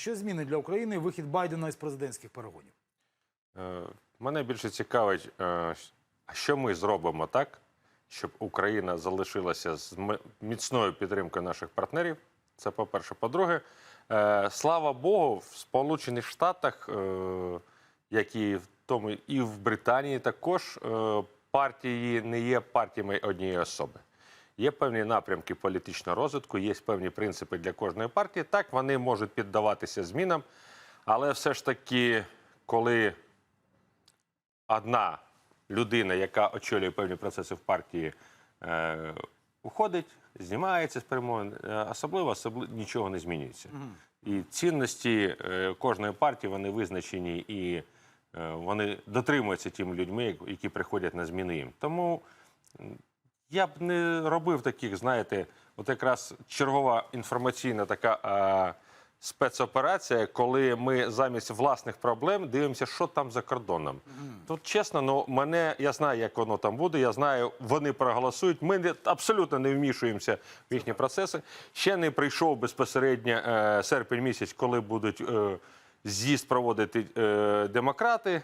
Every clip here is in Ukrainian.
Що змінить для України вихід Байдена із президентських перегонів? Е, Мене більше цікавить, е, що ми зробимо так, щоб Україна залишилася з міцною підтримкою наших партнерів. Це по-перше. По-друге, е, слава Богу, в Сполучених Штатах, як і в тому, і в Британії також партії не є партіями однієї особи. Є певні напрямки політичного розвитку, є певні принципи для кожної партії. Так, вони можуть піддаватися змінам, але все ж таки, коли одна людина, яка очолює певні процеси в партії, е, уходить, знімається з перемовин, е, особливо, особливо нічого не змінюється. І цінності е, кожної партії вони визначені і е, вони дотримуються тими людьми, які приходять на зміни їм. Тому я б не робив таких, знаєте, от якраз чергова інформаційна така а, спецоперація, коли ми замість власних проблем дивимося, що там за кордоном. Тут чесно, ну мене я знаю, як воно там буде. Я знаю, вони проголосують. Ми не, абсолютно не вмішуємося в їхні процеси. Ще не прийшов безпосередньо е, серпень місяць, коли будуть е, з'їзд проводити е, демократи.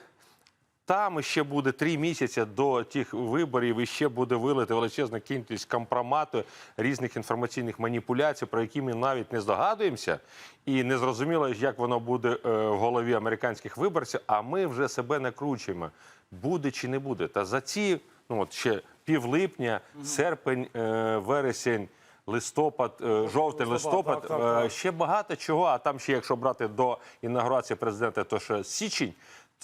Там ще буде три місяці до тих виборів, і ще буде вилити величезна кількість компромату різних інформаційних маніпуляцій, про які ми навіть не здогадуємося, і не зрозуміло, як воно буде е, в голові американських виборців. А ми вже себе накручуємо, буде чи не буде. Та за ці ну от ще півлипня, серпень, е, вересень. Листопад, е, жовтий листопад, так, так, так. ще багато чого. А там ще, якщо брати до інаугурації президента, то ще січень.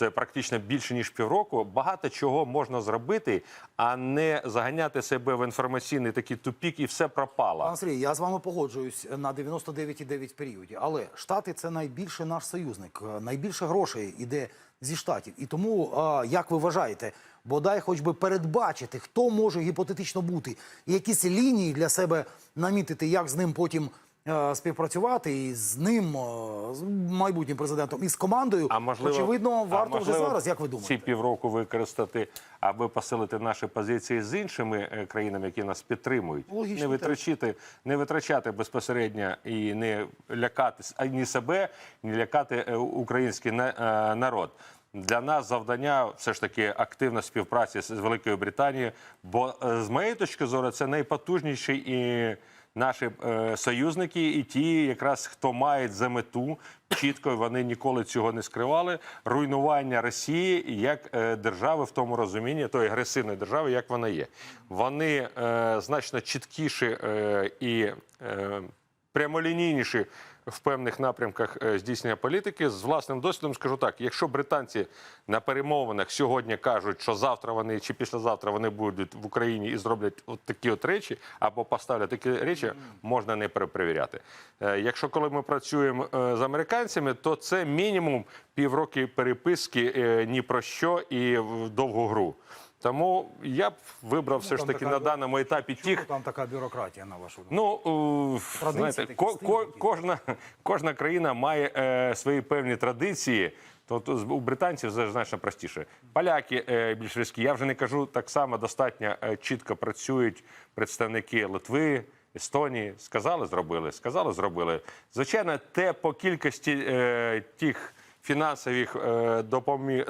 Це практично більше ніж півроку. Багато чого можна зробити, а не заганяти себе в інформаційний такий тупік, і все пропало. Пан Сергій, я з вами погоджуюсь на 99,9 періоді. Але Штати це найбільше наш союзник. Найбільше грошей іде зі штатів. І тому, як ви вважаєте, бодай хоч би передбачити, хто може гіпотетично бути, якісь лінії для себе намітити, як з ним потім. Е, Співпрацювати і з ним, е, з майбутнім президентом, і з командою, А можливо, очевидно, а варто вже зараз, як ви думаєте? ці півроку використати, аби посилити наші позиції з іншими е, країнами, які нас підтримують, Логічно не витрачати, не витрачати безпосередньо і не лякати ані себе, ні лякати український на- народ. Для нас завдання все ж таки активна співпраця з Великою Британією, бо з моєї точки зору це найпотужніший і наші е, союзники, і ті, якраз хто має за мету чітко, вони ніколи цього не скривали. Руйнування Росії як е, держави в тому розумінні, тої агресивної держави, як вона є. Вони е, значно чіткіші е, і е, прямолінійніші в певних напрямках е, здійснення політики. З власним досвідом скажу так: якщо британці на перемовинах сьогодні кажуть, що завтра вони чи післязавтра вони будуть в Україні і зроблять от такі от речі, або поставлять такі речі, можна не перепровіряти. Е, Якщо коли ми працюємо е, з американцями, то це мінімум півроки переписки ні про що і в довгу гру. Тому я б вибрав все ж таки така на даному етапі Чому тих. там така бюрократія на вашу думку? Ну е, знаєте, ко, ко, кожна, кожна країна має е, свої певні традиції. То, то з- у британців це значно простіше. Поляки е, більш різкі. Я вже не кажу так само достатньо е, чітко працюють представники Литви. Естонії сказали, зробили, сказали, зробили. Звичайно, те по кількості е, тих фінансових е,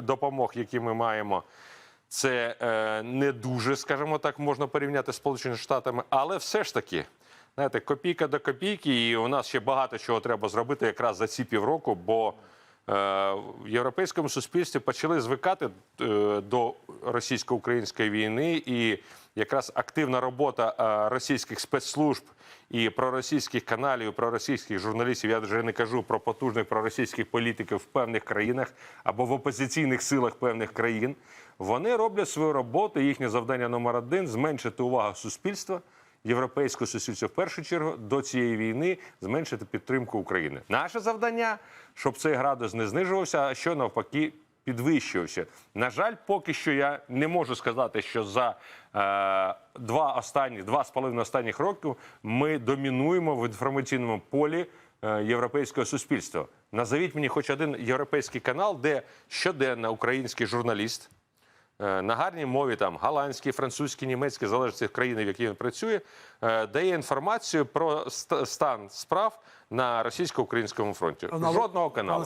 допомог, які ми маємо, це е, не дуже, скажімо так, можна порівняти з Сполученими Штатами, але все ж таки, знаєте, копійка до копійки, і у нас ще багато чого треба зробити якраз за ці півроку, бо е, в європейському суспільстві почали звикати е, до російсько-української війни, і якраз активна робота е, російських спецслужб і проросійських каналів, проросійських журналістів. Я вже не кажу про потужних проросійських політиків в певних країнах або в опозиційних силах певних країн. Вони роблять свою роботу. Їхнє завдання номер один зменшити увагу суспільства. Європейського суспільства в першу чергу до цієї війни зменшити підтримку України. Наше завдання, щоб цей градус не знижувався, а що навпаки підвищувався. На жаль, поки що я не можу сказати, що за е, два останні, два з половиною останніх років ми домінуємо в інформаційному полі е, європейського суспільства. Назовіть мені хоч один європейський канал, де щоденно український журналіст на гарній мові, там голландській, французькій, німецькій, залежить від країни, в якій він працює, е, дає інформацію про стан справ на російсько-українському фронті. Жодного каналу. На